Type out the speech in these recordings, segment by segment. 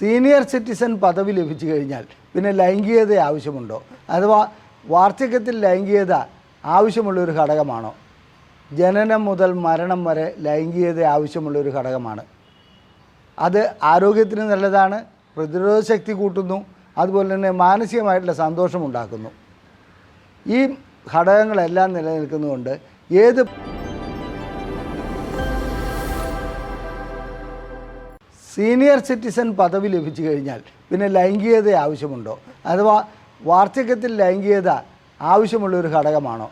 Senior citizen പദവി ലഭിച്ചു കഴിഞ്ഞാൽ പിന്നെ ലൈംഗികത ആവശ്യമുണ്ടോ? അഥവാ വാർദ്ധക്യത്തിൽ ലൈംഗികത ആവശ്യമുള്ള ഒരു ഘടകമാണോ? ജനനം മുതൽ മരണം വരെ ലൈംഗികത ആവശ്യമുള്ള ഒരു ഘടകമാണ്. അത് ആരോഗ്യത്തിന് നല്ലതാണ് പ്രതിരോധ ശക്തി കൂട്ടുന്നു അതുപോലെ തന്നെ മാനസികമായിട്ടുള്ള സന്തോഷമുണ്ടാക്കുന്നു ഈ ഘടകങ്ങളെല്ലാം നിലനിൽക്കുന്നതുകൊണ്ട് ഏത് സീനിയർ സിറ്റിസൺ പദവി ലഭിച്ചു കഴിഞ്ഞാൽ പിന്നെ ലൈംഗികത ആവശ്യമുണ്ടോ? അഥവാ വാർദ്ധക്യത്തിൽ ലൈംഗികത ആവശ്യമുള്ള ഒരു ഘടകമാണോ?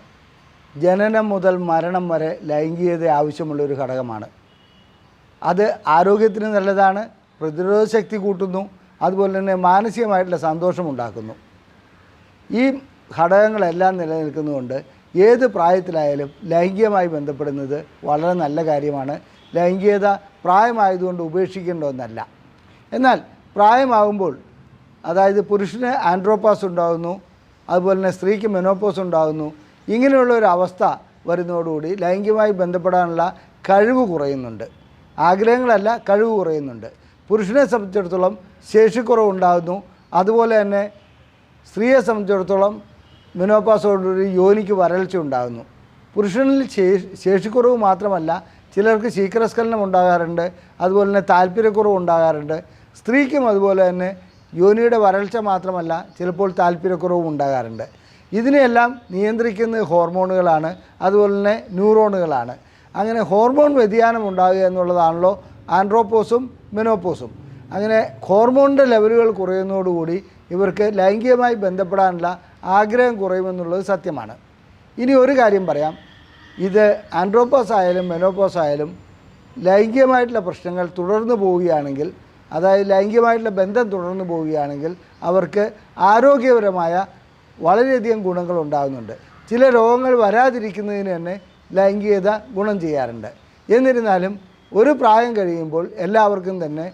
ജനനം മുതൽ മരണം വരെ ലൈംഗികത ആവശ്യമുള്ള ഒരു ഘടകമാണ്. അത് ആരോഗ്യത്തിന് നല്ലതാണ് പ്രതിരോധ ശക്തി കൂട്ടുന്നു അതുപോലെ തന്നെ മാനസികമായിട്ടുള്ള സന്തോഷമുണ്ടാക്കുന്നു ഈ ഘടകങ്ങളെല്ലാം നിലനിൽക്കുന്നതുകൊണ്ട് ഏത് പ്രായത്തിലായാലും ലൈംഗികമായി ബന്ധപ്പെടുന്നത് വളരെ നല്ല കാര്യമാണ്. ലൈംഗികത പ്രായമായതുകൊണ്ട് ഉപേക്ഷിക്കേണ്ട ഒന്നല്ല. എന്നാൽ പ്രായമാകുമ്പോൾ അതായത് പുരുഷന് ആൻഡ്രോപാസ് ഉണ്ടാകുന്നു അതുപോലെ തന്നെ സ്ത്രീക്ക് മെനോപോസ് ഉണ്ടാകുന്നു ഇങ്ങനെയുള്ള ഒരു അവസ്ഥ വരുന്നതോടുകൂടി ലൈംഗികമായി ബന്ധപ്പെടാനുള്ള കഴിവ് കുറയുന്നുണ്ട്. ആഗ്രഹങ്ങളല്ല കഴിവ് കുറയുന്നുണ്ട്. പുരുഷനെ സംബന്ധിച്ചിടത്തോളം ശേഷിക്കുറവുണ്ടാകുന്നു. അതുപോലെ തന്നെ സ്ത്രീയെ സംബന്ധിച്ചിടത്തോളം മെനോപ്പാസോടുകൂടി യോനിക്ക് വരൾച്ച ഉണ്ടാകുന്നു പുരുഷനിൽ ശേഷിക്കുറവ് മാത്രമല്ല ചിലർക്ക് ശീക്രസ്ഖലനം ഉണ്ടാകാറുണ്ട് അതുപോലെ തന്നെ താല്പര്യക്കുറവ് ഉണ്ടാകാറുണ്ട്. സ്ത്രീക്കും അതുപോലെ തന്നെ യോനിയുടെ വരൾച്ച മാത്രമല്ല ചിലപ്പോൾ താല്പര്യക്കുറവും ഉണ്ടാകാറുണ്ട്. ഇതിനെയെല്ലാം നിയന്ത്രിക്കുന്ന ഹോർമോണുകളാണ് അതുപോലെ തന്നെ ന്യൂറോണുകളാണ്. അങ്ങനെ ഹോർമോൺ വ്യതിയാനം ഉണ്ടാകുക എന്നുള്ളതാണല്ലോ ആൻഡ്രോപ്പോസും മെനോപ്പോസും അങ്ങനെ ഹോർമോണിന്റെ ലെവലുകൾ കുറയുന്നതോടുകൂടി ഇവർക്ക് ലൈംഗികമായി ബന്ധപ്പെടാനുള്ള ആഗ്രഹം കുറയുമെന്നുള്ളത് സത്യമാണ്. ഇനി ഒരു കാര്യം പറയാം. ഇത് ആൻഡ്രോപ്പോസ് ആയാലും മെനോപ്പോസ് ആയാലും ലൈംഗികമായിട്ടുള്ള പ്രശ്നങ്ങൾ തുടർന്നു പോവുകയാണെങ്കിൽ അതായത് ലൈംഗികമായിട്ടുള്ള ബന്ധം തുടർന്നു പോവുകയാണെങ്കിൽ അവർക്ക് ആരോഗ്യപരമായ വളരെയധികം ഗുണങ്ങൾ ഉണ്ടാകുന്നുണ്ട്. ചില രോഗങ്ങൾ വരാതിരിക്കുന്നതിന് തന്നെ ലൈംഗികത ഗുണം ചെയ്യാറുണ്ട്. എന്നിരുന്നാലും ഒരു പ്രായം കഴിയുമ്പോൾ എല്ലാവർക്കും തന്നെ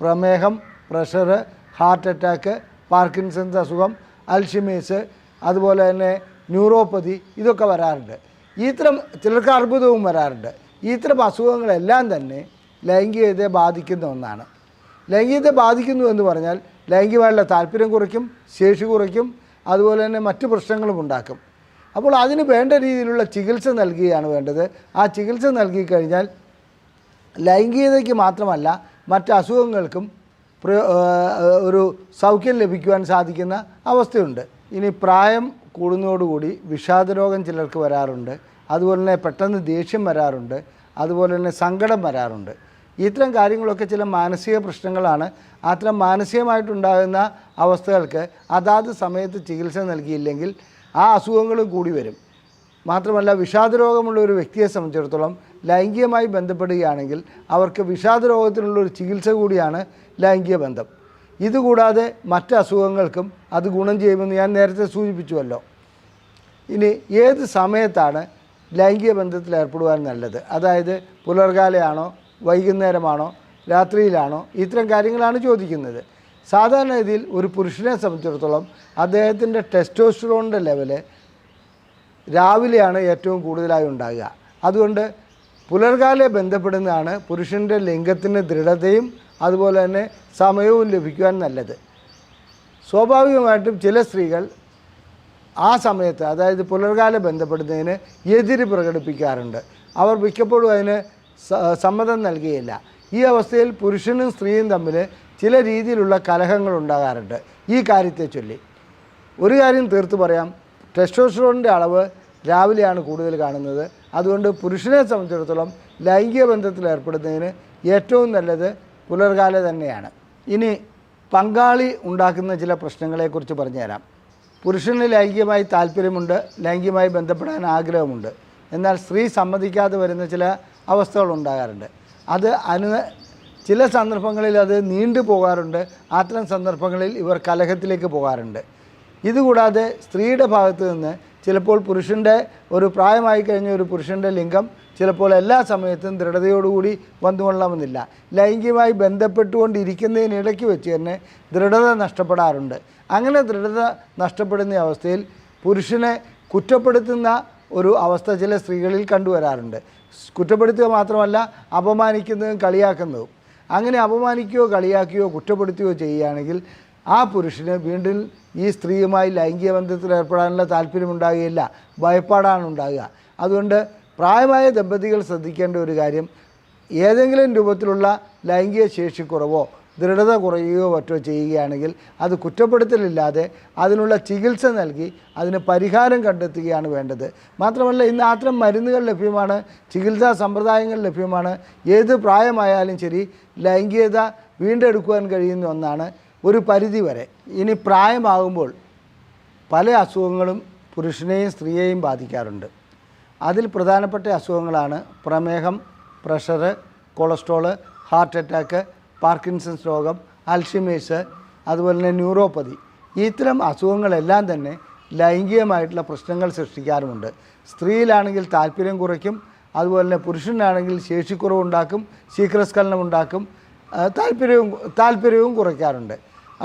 പ്രമേഹം പ്രഷർ ഹാർട്ട് അറ്റാക്ക് പാർക്കിൻസൺസ് അസുഖം അൽഷിമേസ് അതുപോലെ തന്നെ ന്യൂറോപ്പതി ഇതൊക്കെ വരാറുണ്ട്. ഇത്തരം ചിലർക്ക് അർബുദവും വരാറുണ്ട്. ഇത്തരം അസുഖങ്ങളെല്ലാം തന്നെ ലൈംഗികതയെ ബാധിക്കുന്ന ഒന്നാണ്. ലൈംഗികതയെ ബാധിക്കുന്നു എന്ന് പറഞ്ഞാൽ ലൈംഗികമായുള്ള താല്പര്യം കുറയ്ക്കും ശേഷി കുറയ്ക്കും അതുപോലെ തന്നെ മറ്റു പ്രശ്നങ്ങളും ഉണ്ടാക്കും. അപ്പോൾ അതിന് വേണ്ട രീതിയിലുള്ള ചികിത്സ നൽകുകയാണ് വേണ്ടത്. ആ ചികിത്സ നൽകിക്കഴിഞ്ഞാൽ ലൈംഗികതയ്ക്ക് മാത്രമല്ല മറ്റ് അസുഖങ്ങൾക്കും ഒരു സൗഖ്യം ലഭിക്കുവാൻ സാധിക്കുന്ന അവസ്ഥയുണ്ട്. ഇനി പ്രായം കൂടുന്നതോടുകൂടി വിഷാദരോഗം ചിലർക്ക് വരാറുണ്ട്. അതുപോലെ തന്നെ പെട്ടെന്ന് ദേഷ്യം വരാറുണ്ട്. അതുപോലെ തന്നെ സങ്കടം വരാറുണ്ട്. ഇത്തരം കാര്യങ്ങളൊക്കെ ചില മാനസിക പ്രശ്നങ്ങളാണ്. അത്തരം മാനസികമായിട്ടുണ്ടാകുന്ന അവസ്ഥകൾക്ക് അതാത് സമയത്ത് ചികിത്സ നൽകിയില്ലെങ്കിൽ ആ അസുഖങ്ങളും കൂടി വരും. മാത്രമല്ല വിഷാദരോഗമുള്ള ഒരു വ്യക്തിയെ സംബന്ധിച്ചിടത്തോളം ലൈംഗികമായി ബന്ധപ്പെടുകയാണെങ്കിൽ അവർക്ക് വിഷാദരോഗത്തിനുള്ള ഒരു ചികിത്സ കൂടിയാണ് ലൈംഗിക ബന്ധം. ഇതുകൂടാതെ മറ്റ് അസുഖങ്ങൾക്കും അത് ഗുണം ചെയ്യുമെന്ന് ഞാൻ നേരത്തെ സൂചിപ്പിച്ചുവല്ലോ. ഇനി ഏത് സമയത്താണ് ലൈംഗിക ബന്ധത്തിൽ ഏർപ്പെടുവാൻ നല്ലത്? അതായത് പുലർകാലയാണോ വൈകുന്നേരമാണോ രാത്രിയിലാണോ? ഇത്തരം കാര്യങ്ങളാണ് ചോദിക്കുന്നത്. സാധാരണഗതിയിൽ ഒരു പുരുഷനെ സംബന്ധിച്ചിടത്തോളം അദ്ദേഹത്തിന്റെ ടെസ്റ്റോസ്റ്ററോണിന്റെ ലെവൽ രാവിലെയാണ് ഏറ്റവും കൂടുതലായി ഉണ്ടാകുക. അതുകൊണ്ട് പുലർകാലെ ബന്ധപ്പെടുന്നതാണ് പുരുഷന്റെ ലിംഗത്തിന് ദൃഢതയും അതുപോലെ തന്നെ സമയവും ലഭിക്കുവാൻ നല്ലത്. സ്വാഭാവികമായിട്ടും ചില സ്ത്രീകൾ ആ സമയത്ത് അതായത് പുലർകാലം ബന്ധപ്പെടുന്നതിന് എതിര് പ്രകടിപ്പിക്കാറുണ്ട്. അവർ മിക്കപ്പോഴും അതിന് സമ്മതം നൽകുകയില്ല. ഈ അവസ്ഥയിൽ പുരുഷനും സ്ത്രീയും തമ്മിൽ ചില രീതിയിലുള്ള കലഹങ്ങൾ ഉണ്ടാകാറുണ്ട്. ഈ കാര്യത്തെ ചൊല്ലി. ഒരു കാര്യം തീർത്ത് പറയാം. ടെസ്റ്റോസ്ട്രോണിന്റെ അളവ് രാവിലെയാണ് കൂടുതൽ കാണുന്നത്. അതുകൊണ്ട് പുരുഷനെ സംബന്ധിച്ചിടത്തോളം ലൈംഗിക ബന്ധത്തിൽ ഏർപ്പെടുന്നതിന് ഏറ്റവും നല്ലത് പുലർകാല തന്നെയാണ്. ഇനി പങ്കാളി ഉണ്ടാക്കുന്ന ചില പ്രശ്നങ്ങളെക്കുറിച്ച് പറഞ്ഞുതരാം. പുരുഷന് ലൈംഗികമായി താല്പര്യമുണ്ട് ലൈംഗികമായി ബന്ധപ്പെടാൻ ആഗ്രഹമുണ്ട്. എന്നാൽ സ്ത്രീ സമ്മതിക്കാതെ വരുന്ന ചില അവസ്ഥകൾ ഉണ്ടാകാറുണ്ട്. അത് അനു ചില സന്ദർഭങ്ങളിൽ അത് നീണ്ടു പോകാറുണ്ട്. അത്തരം സന്ദർഭങ്ങളിൽ ഇവർ കലഹത്തിലേക്ക് പോകാറുണ്ട്. ഇതുകൂടാതെ സ്ത്രീയുടെ ഭാഗത്ത് നിന്ന് ചിലപ്പോൾ പുരുഷന്റെ ഒരു പ്രായമായി കഴിഞ്ഞ ഒരു പുരുഷന്റെ ലിംഗം ചിലപ്പോൾ എല്ലാ സമയത്തും ദൃഢതയോടുകൂടി വന്നുകൊള്ളണമെന്നില്ല ലൈംഗികമായി ബന്ധപ്പെട്ടുകൊണ്ടിരിക്കുന്നതിനിടയ്ക്ക് വെച്ച് തന്നെ ദൃഢത നഷ്ടപ്പെടാറുണ്ട്. അങ്ങനെ ദൃഢത നഷ്ടപ്പെടുന്ന അവസ്ഥയിൽ പുരുഷനെ കുറ്റപ്പെടുത്തുന്ന ഒരു അവസ്ഥ ചില സ്ത്രീകളിൽ കണ്ടുവരാറുണ്ട്. കുറ്റപ്പെടുത്തുക മാത്രമല്ല അപമാനിക്കുന്നതും കളിയാക്കുന്നതും. അങ്ങനെ അപമാനിക്കുകയോ കളിയാക്കുകയോ കുറ്റപ്പെടുത്തുകയോ ചെയ്യുകയാണെങ്കിൽ ആ പുരുഷന് വീണ്ടും ഈ സ്ത്രീയുമായി ലൈംഗിക ബന്ധത്തിൽ ഏർപ്പെടാനുള്ള താല്പര്യമുണ്ടാകുകയില്ല. ഭയപ്പാടാണ് ഉണ്ടാകുക. അതുകൊണ്ട് പ്രായമായ ദമ്പതികൾ ശ്രദ്ധിക്കേണ്ട ഒരു കാര്യം ഏതെങ്കിലും രൂപത്തിലുള്ള ലൈംഗിക ശേഷിക്കുറവോ ദൃഢത കുറയുകയോ മറ്റോ ചെയ്യുകയാണെങ്കിൽ അത് കുറ്റപ്പെടുത്തലില്ലാതെ അതിനുള്ള ചികിത്സ നൽകി അതിന് പരിഹാരം കണ്ടെത്തുകയാണ് വേണ്ടത്. മാത്രമല്ല ഇന്ന് അത്തരം മരുന്നുകൾ ലഭ്യമാണ് ചികിത്സാ സമ്പ്രദായങ്ങൾ ലഭ്യമാണ് ഏത് പ്രായമായാലും ശരി ലൈംഗികത വീണ്ടെടുക്കുവാൻ കഴിയുന്ന ഒന്നാണ് ഒരു പരിധി വരെ. ഇനി പ്രായമാകുമ്പോൾ പല അസുഖങ്ങളും പുരുഷനെയും സ്ത്രീയെയും ബാധിക്കാറുണ്ട്. അതിൽ പ്രധാനപ്പെട്ട അസുഖങ്ങളാണ് പ്രമേഹം pressure cholesterol heart attack Parkinson's രോഗം അൽഷിമേഴ്സ് അതുപോലെ തന്നെ ന്യൂറോപ്പതി. ഇത്തരം അസുഖങ്ങളെല്ലാം തന്നെ ലൈംഗികമായിട്ടുള്ള പ്രശ്നങ്ങൾ സൃഷ്ടിക്കാറുമുണ്ട്. സ്ത്രീയിലാണെങ്കിൽ താല്പര്യം കുറയ്ക്കും അതുപോലെ തന്നെ പുരുഷനാണെങ്കിൽ ശേഷിക്കുറവുണ്ടാക്കും ശീഘ്രസ്ഖലനം ഉണ്ടാക്കും താല്പര്യവും താല്പര്യവും കുറയ്ക്കാറുണ്ട്.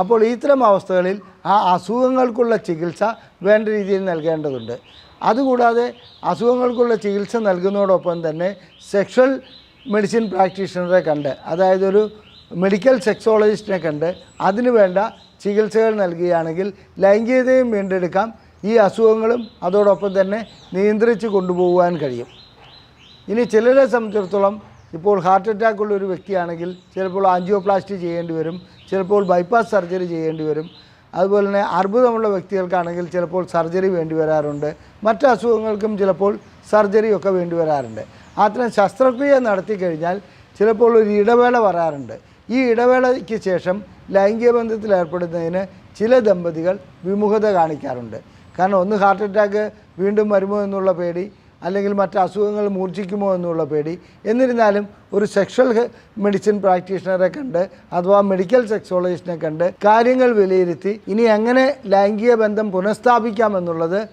അപ്പോൾ ഇത്തരം അവസ്ഥകളിൽ ആ അസുഖങ്ങൾക്കുള്ള ചികിത്സ വേണ്ട രീതിയിൽ നൽകേണ്ടതുണ്ട്. അതുകൂടാതെ അസുഖങ്ങൾക്കുള്ള ചികിത്സ നൽകുന്നതോടൊപ്പം തന്നെ സെക്ഷൽ മെഡിസിൻ പ്രാക്ടീഷണറെ കണ്ട് അതായത് ഒരു മെഡിക്കൽ സെക്സോളജിസ്റ്റിനെ കണ്ട് അതിനു വേണ്ട ചികിത്സകൾ നൽകുകയാണെങ്കിൽ ലൈംഗികതയും വീണ്ടെടുക്കാം. ഈ അസുഖങ്ങളും അതോടൊപ്പം തന്നെ നിയന്ത്രിച്ച് കൊണ്ടുപോകാൻ കഴിയും. ഇനി ചിലരെ സംബന്ധിച്ചിടത്തോളം ഇപ്പോൾ ഹാർട്ട് അറ്റാക്ക് ഉള്ള ഒരു വ്യക്തിയാണെങ്കിൽ ചിലപ്പോൾ ആൻജിയോപ്ലാസ്റ്റി ചെയ്യേണ്ടി വരും ചിലപ്പോൾ ബൈപ്പാസ് സർജറി ചെയ്യേണ്ടി വരും. അതുപോലെ തന്നെ അർബുദമുള്ള വ്യക്തികൾക്കാണെങ്കിൽ ചിലപ്പോൾ സർജറി വേണ്ടി വരാറുണ്ട്. മറ്റ് അസുഖങ്ങൾക്കും ചിലപ്പോൾ സർജറി ഒക്കെ വേണ്ടി വരാറുണ്ട്. അത്തരം ശസ്ത്രക്രിയ നടത്തി കഴിഞ്ഞാൽ ചിലപ്പോൾ ഒരു ഇടവേള വരാറുണ്ട്. ഈ ഇടവേളയ്ക്ക് ശേഷം ലൈംഗിക ബന്ധത്തിൽ ഏർപ്പെടുന്നതിന് ചില ദമ്പതികൾ വിമുഖത കാണിക്കാറുണ്ട്. കാരണം ഒന്ന് ഹാർട്ട് അറ്റാക്ക് വീണ്ടും വരുമോ എന്നുള്ള പേടി അല്ലെങ്കിൽ മറ്റ് അസുഖങ്ങൾ മൂർച്ഛിക്കുമോ എന്നുള്ള പേടി. എന്നിരുന്നാലും ഒരു സെക്ഷൽ മെഡിസിൻ പ്രാക്ടീഷണറെ കണ്ട് അഥവാ മെഡിക്കൽ സെക്സോളജിസ്റ്റിനെ കണ്ട് കാര്യങ്ങൾ വിലയിരുത്തി ഇനി എങ്ങനെ ലൈംഗിക ബന്ധം പുനഃസ്ഥാപിക്കാമെന്നുള്ളത്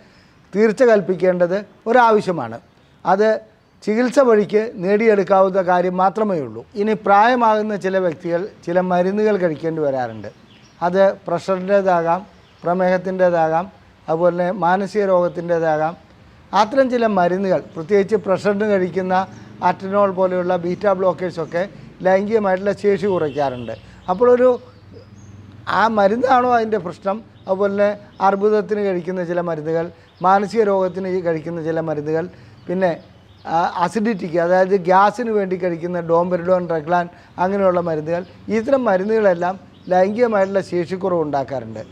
തീർച്ച കൽപ്പിക്കേണ്ടത് ഒരാവശ്യമാണ്. അത് ചികിത്സ വഴിക്ക് നേടിയെടുക്കാവുന്ന കാര്യം മാത്രമേ ഉള്ളൂ. ഇനി പ്രായമാകുന്ന ചില വ്യക്തികൾ ചില മരുന്നുകൾ കഴിക്കേണ്ടി വരാറുണ്ട്. അത് പ്രഷറിന്റേതാകാം പ്രമേഹത്തിന്റേതാകാം അതുപോലെ മാനസിക രോഗത്തിന്റേതാകാം അത്തരം ചില മരുന്നുകൾ പ്രത്യേകിച്ച് പ്രഷറിന് കഴിക്കുന്ന അറ്റനോൾ പോലെയുള്ള ബീറ്റ ബ്ലോക്കേഴ്സൊക്കെ ലൈംഗികമായിട്ടുള്ള ശേഷി കുറയ്ക്കാറുണ്ട്. അപ്പോഴൊരു ആ മരുന്നാണോ അതിന്റെ പ്രശ്നം? അതുപോലെ തന്നെ അർബുദത്തിന് കഴിക്കുന്ന ചില മരുന്നുകൾ മാനസിക രോഗത്തിന് കഴിക്കുന്ന ചില മരുന്നുകൾ പിന്നെ അസിഡിറ്റിക്ക് അതായത് ഗ്യാസിന് വേണ്ടി കഴിക്കുന്ന ഡോംബെരിഡോൺ റെഗ്ലാൻ അങ്ങനെയുള്ള മരുന്നുകൾ ഇത്തരം മരുന്നുകളെല്ലാം ലൈംഗികമായിട്ടുള്ള ശേഷിക്കുറവ് ഉണ്ടാക്കാറുണ്ട്.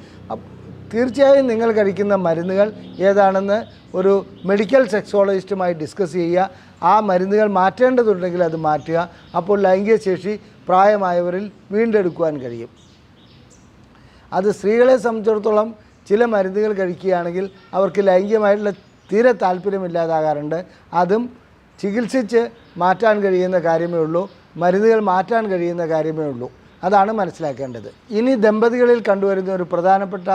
തീർച്ചയായും നിങ്ങൾ കഴിക്കുന്ന മരുന്നുകൾ ഏതാണെന്ന് ഒരു മെഡിക്കൽ സെക്സോളജിസ്റ്റുമായി ഡിസ്കസ് ചെയ്യുക. ആ മരുന്നുകൾ മാറ്റേണ്ടതുണ്ടെങ്കിൽ അത് മാറ്റുക. അപ്പോൾ ലൈംഗിക ശേഷി പ്രായമായവരിൽ വീണ്ടെടുക്കുവാൻ കഴിയും. അത് സ്ത്രീകളെ സംബന്ധിച്ചിടത്തോളം ചില മരുന്നുകൾ കഴിക്കുകയാണെങ്കിൽ അവർക്ക് ലൈംഗികമായിട്ടുള്ള തീരെ താല്പര്യമില്ലാതാകാറുണ്ട്. അതും ചികിത്സിച്ച് മാറ്റാൻ കഴിയുന്ന കാര്യമേ ഉള്ളൂ. മരുന്നുകൾ മാറ്റാൻ കഴിയുന്ന കാര്യമേ ഉള്ളൂ. അതാണ് മനസ്സിലാക്കേണ്ടത്. ഇനി ദമ്പതികളിൽ കണ്ടുവരുന്ന ഒരു പ്രധാനപ്പെട്ട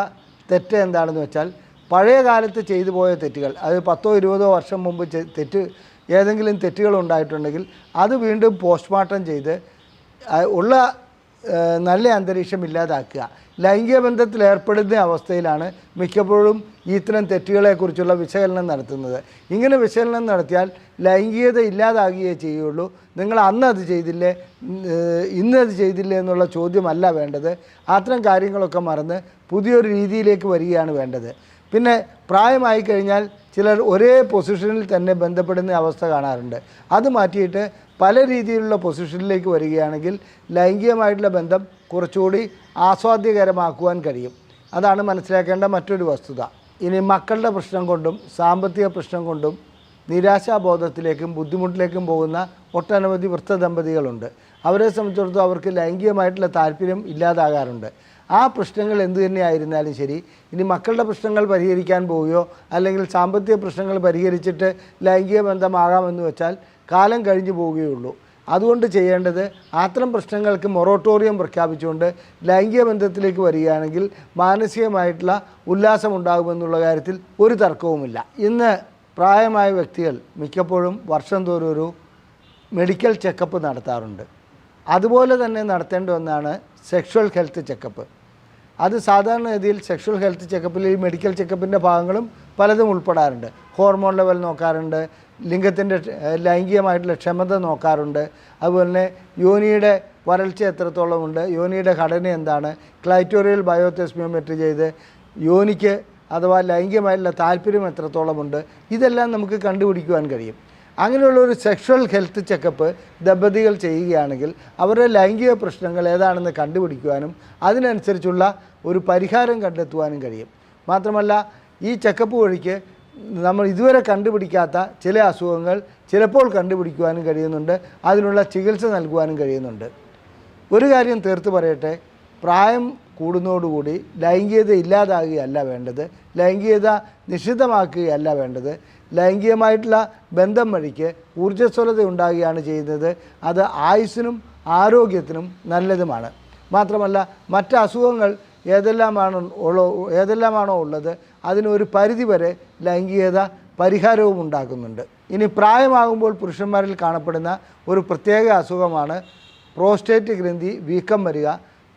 തെറ്റ് എന്താണെന്ന് വെച്ചാൽ പഴയ കാലത്ത് ചെയ്തു പോയ തെറ്റുകൾ അത് പത്തോ ഇരുപതോ വർഷം മുമ്പ് തെറ്റ് ഏതെങ്കിലും തെറ്റുകൾ ഉണ്ടായിട്ടുണ്ടെങ്കിൽ അത് വീണ്ടും പോസ്റ്റ്മോർട്ടം ചെയ്ത് ഉള്ള നല്ല അന്തരീക്ഷം ഇല്ലാതാക്കുക. ലൈംഗിക ബന്ധത്തിൽ ഏർപ്പെടുന്ന അവസ്ഥയിലാണ് മിക്കപ്പോഴും ഇത്തരം തെറ്റുകളെക്കുറിച്ചുള്ള വിശകലനം നടത്തുന്നത്. ഇങ്ങനെ വിശകലനം നടത്തിയാൽ ലൈംഗികത ഇല്ലാതാകുകയേ ചെയ്യുള്ളൂ. നിങ്ങൾ അന്ന് അത് ചെയ്തില്ലേ? ഇന്ന് അത് ചെയ്തില്ലേ എന്നുള്ള ചോദ്യമല്ല വേണ്ടത്. അത്തരം കാര്യങ്ങളൊക്കെ മറന്ന് പുതിയൊരു രീതിയിലേക്ക് വരികയാണ് വേണ്ടത്. പിന്നെ പ്രായമായി കഴിഞ്ഞാൽ ചിലർ ഒരേ പൊസിഷനിൽ തന്നെ ബന്ധപ്പെടുന്ന അവസ്ഥ കാണാറുണ്ട്. അത് മാറ്റിയിട്ട് പല രീതിയിലുള്ള പൊസിഷനിലേക്ക് വരികയാണെങ്കിൽ ലൈംഗികമായിട്ടുള്ള ബന്ധം കുറച്ചുകൂടി ആസ്വാദ്യകരമാക്കുവാൻ കഴിയും. അതാണ് മനസ്സിലാക്കേണ്ട മറ്റൊരു വസ്തുത. ഇനി മക്കളുടെ പ്രശ്നം കൊണ്ടും സാമ്പത്തിക പ്രശ്നം കൊണ്ടും നിരാശാബോധത്തിലേക്കും ബുദ്ധിമുട്ടിലേക്കും പോകുന്ന ഒട്ടനവധി വൃത്ത ദമ്പതികളുണ്ട് അവരെ സംബന്ധിച്ചിടത്തോളം അവർക്ക് ലൈംഗികമായിട്ടുള്ള താല്പര്യം ഇല്ലാതാകാറുണ്ട്. ആ പ്രശ്നങ്ങൾ എന്തു തന്നെയായിരുന്നാലും ശരി. ഇനി മക്കളുടെ പ്രശ്നങ്ങൾ പരിഹരിക്കാൻ പോവുകയോ അല്ലെങ്കിൽ സാമ്പത്തിക പ്രശ്നങ്ങൾ പരിഹരിച്ചിട്ട് ലൈംഗിക ബന്ധമാകാമെന്ന് വെച്ചാൽ കാലം കഴിഞ്ഞു പോവുകയുള്ളൂ അതുകൊണ്ട് ചെയ്യേണ്ടത് അത്തരം പ്രശ്നങ്ങൾക്ക് മൊറട്ടോറിയം പ്രഖ്യാപിച്ചുകൊണ്ട് ലൈംഗിക ബന്ധത്തിലേക്ക് വരികയാണെങ്കിൽ മാനസികമായിട്ടുള്ള ഉല്ലാസം ഉണ്ടാകുമെന്നുള്ള കാര്യത്തിൽ ഒരു തർക്കവുമില്ല. ഇന്ന് പ്രായമായ വ്യക്തികൾ മിക്കപ്പോഴും വർഷം തോറും ഒരു മെഡിക്കൽ ചെക്കപ്പ് നടത്താറുണ്ട്. അതുപോലെ തന്നെ നടത്തേണ്ട ഒന്നാണ് സെക്ഷുവൽ ഹെൽത്ത് ചെക്കപ്പ് അത് സാധാരണഗതിയിൽ സെക്ഷൽ ഹെൽത്ത് ചെക്കപ്പിൽ ഈ മെഡിക്കൽ ചെക്കപ്പിന്റെ ഭാഗങ്ങളും പലതും ഉൾപ്പെടാറുണ്ട്. ഹോർമോൺ ലെവൽ നോക്കാറുണ്ട് ലിംഗത്തിന്റെ ലൈംഗികമായിട്ടുള്ള ക്ഷമത നോക്കാറുണ്ട്. അതുപോലെ തന്നെ യോനിയുടെ വരൾച്ച എത്രത്തോളമുണ്ട് യോനിയുടെ ഘടന എന്താണ് ക്ലൈറ്റോറിയൽ ബയോതെസ്മിയോമെട്രി ചെയ്ത് യോനിക്ക് അഥവാ ലൈംഗികമായിട്ടുള്ള താല്പര്യം എത്രത്തോളമുണ്ട് ഇതെല്ലാം നമുക്ക് കണ്ടുപിടിക്കുവാൻ കഴിയും. അങ്ങനെയുള്ള ഒരു സെക്ഷൽ ഹെൽത്ത് ചെക്കപ്പ് ദമ്പതികൾ ചെയ്യുകയാണെങ്കിൽ അവരുടെ ലൈംഗിക പ്രശ്നങ്ങൾ ഏതാണെന്ന് കണ്ടുപിടിക്കുവാനും അതിനനുസരിച്ചുള്ള ഒരു പരിഹാരം കണ്ടെത്തുവാനും കഴിയും. മാത്രമല്ല ഈ ചെക്കപ്പ് വഴിക്ക് നമ്മൾ ഇതുവരെ കണ്ടുപിടിക്കാത്ത ചില അസുഖങ്ങൾ ചിലപ്പോൾ കണ്ടുപിടിക്കുവാനും കഴിയുന്നുണ്ട്. അതിനുള്ള ചികിത്സ നൽകുവാനും കഴിയുന്നുണ്ട്. ഒരു കാര്യം തീർത്ത് പറയട്ടെ. പ്രായം കൂടുന്നതോടുകൂടി ലൈംഗികത ഇല്ലാതാകുകയല്ല വേണ്ടത് ലൈംഗികത നിഷിദ്ധമാക്കുകയല്ല വേണ്ടത്. ലൈംഗികമായിട്ടുള്ള ബന്ധം വഴിക്ക് ഊർജസ്വലത ഉണ്ടാകുകയാണ് ചെയ്യുന്നത്. അത് ആയുസ്സിനും ആരോഗ്യത്തിനും നല്ലതുമാണ്. മാത്രമല്ല മറ്റ് അസുഖങ്ങൾ ഏതെല്ലാമാണ് ഉള്ളോ ഏതെല്ലാമാണോ ഉള്ളത് അതിനൊരു പരിധിവരെ ലൈംഗികത പരിഹാരവും ഉണ്ടാക്കുന്നുണ്ട്. ഇനി പ്രായമാകുമ്പോൾ പുരുഷന്മാരിൽ കാണപ്പെടുന്ന ഒരു പ്രത്യേക അസുഖമാണ് പ്രോസ്റ്റേറ്റ് ഗ്രന്ഥി വീക്കം വരിക.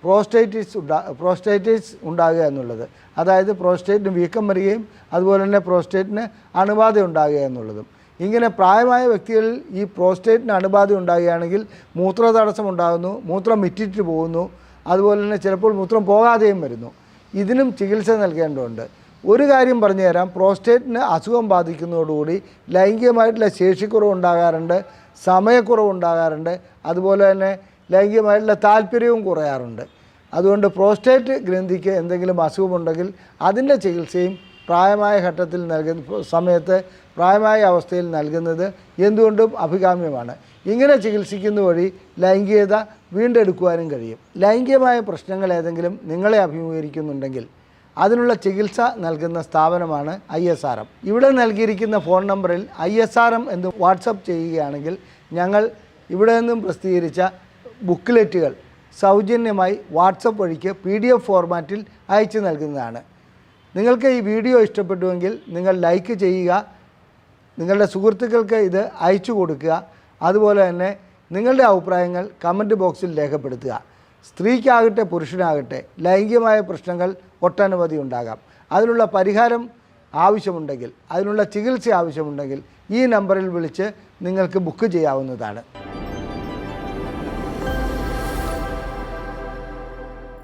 പ്രോസ്റ്റേറ്റിസ് ഉണ്ടാ പ്രോസ്റ്റൈറ്റിസ് ഉണ്ടാകുക എന്നുള്ളത്. അതായത് പ്രോസ്റ്റേറ്റിന് വീക്കം വരികയും അതുപോലെ തന്നെ പ്രോസ്റ്റേറ്റിന് അണുബാധ ഉണ്ടാകുക എന്നുള്ളതും. ഇങ്ങനെ പ്രായമായ വ്യക്തികളിൽ ഈ പ്രോസ്റ്റേറ്റിന് അണുബാധ ഉണ്ടാകുകയാണെങ്കിൽ മൂത്ര തടസ്സം ഉണ്ടാകുന്നു മൂത്രം മിറ്റിറ്റ് പോകുന്നു അതുപോലെ തന്നെ ചിലപ്പോൾ മൂത്രം പോകാതെയും വരുന്നു. ഇതിനും ചികിത്സ നൽകേണ്ടതുണ്ട്. ഒരു കാര്യം പറഞ്ഞു തരാം പ്രോസ്റ്റേറ്റിന് അസുഖം ബാധിക്കുന്നതോടുകൂടി ലൈംഗികമായിട്ടുള്ള ശേഷിക്കുറവ് ഉണ്ടാകാറുണ്ട് സമയക്കുറവ് ഉണ്ടാകാറുണ്ട് അതുപോലെ തന്നെ ലൈംഗികമായിട്ടുള്ള താല്പര്യവും കുറയാറുണ്ട്. അതുകൊണ്ട് പ്രോസ്റ്റേറ്റ് ഗ്രന്ഥിക്ക് എന്തെങ്കിലും അസുഖമുണ്ടെങ്കിൽ അതിന്റെ ചികിത്സയും പ്രായമായ ഘട്ടത്തിൽ നൽകുന്ന സമയത്ത് പ്രായമായ അവസ്ഥയിൽ നൽകുന്നത് എന്തുകൊണ്ടും അഭികാമ്യമാണ്. ഇങ്ങനെ ചികിത്സിക്കുന്ന വഴി ലൈംഗികത വീണ്ടെടുക്കുവാനും കഴിയും. ലൈംഗികമായ പ്രശ്നങ്ങൾ ഏതെങ്കിലും നിങ്ങളെ അഭിമുഖീകരിക്കുന്നുണ്ടെങ്കിൽ അതിനുള്ള ചികിത്സ നൽകുന്ന സ്ഥാപനമാണ് ഐ എസ് ആർ എം. ഇവിടെ നൽകിയിരിക്കുന്ന ഫോൺ നമ്പറിൽ ഐ എസ് ആർ എം എന്ന് വാട്സപ്പ് ചെയ്യുകയാണെങ്കിൽ ഞങ്ങൾ ഇവിടെ നിന്നും പ്രസിദ്ധീകരിച്ച ബുക്ക്ലെറ്റുകൾ സൗജന്യമായി വാട്സപ്പ് വഴിക്ക് പി ഡി എഫ് ഫോർമാറ്റിൽ അയച്ചു നൽകുന്നതാണ്. നിങ്ങൾക്ക് ഈ വീഡിയോ ഇഷ്ടപ്പെട്ടുവെങ്കിൽ നിങ്ങൾ ലൈക്ക് ചെയ്യുക നിങ്ങളുടെ സുഹൃത്തുക്കൾക്ക് ഇത് അയച്ചു കൊടുക്കുക അതുപോലെ തന്നെ നിങ്ങളുടെ അഭിപ്രായങ്ങൾ കമന്റ് ബോക്സിൽ രേഖപ്പെടുത്തുക. സ്ത്രീക്കാകട്ടെ പുരുഷനാകട്ടെ ലൈംഗികമായ പ്രശ്നങ്ങൾ ഒട്ടനവധി ഉണ്ടാകാം. അതിനുള്ള പരിഹാരം ആവശ്യമുണ്ടെങ്കിൽ അതിനുള്ള ചികിത്സ ആവശ്യമുണ്ടെങ്കിൽ ഈ നമ്പറിൽ വിളിച്ച് നിങ്ങൾക്ക് ബുക്ക് ചെയ്യാവുന്നതാണ്.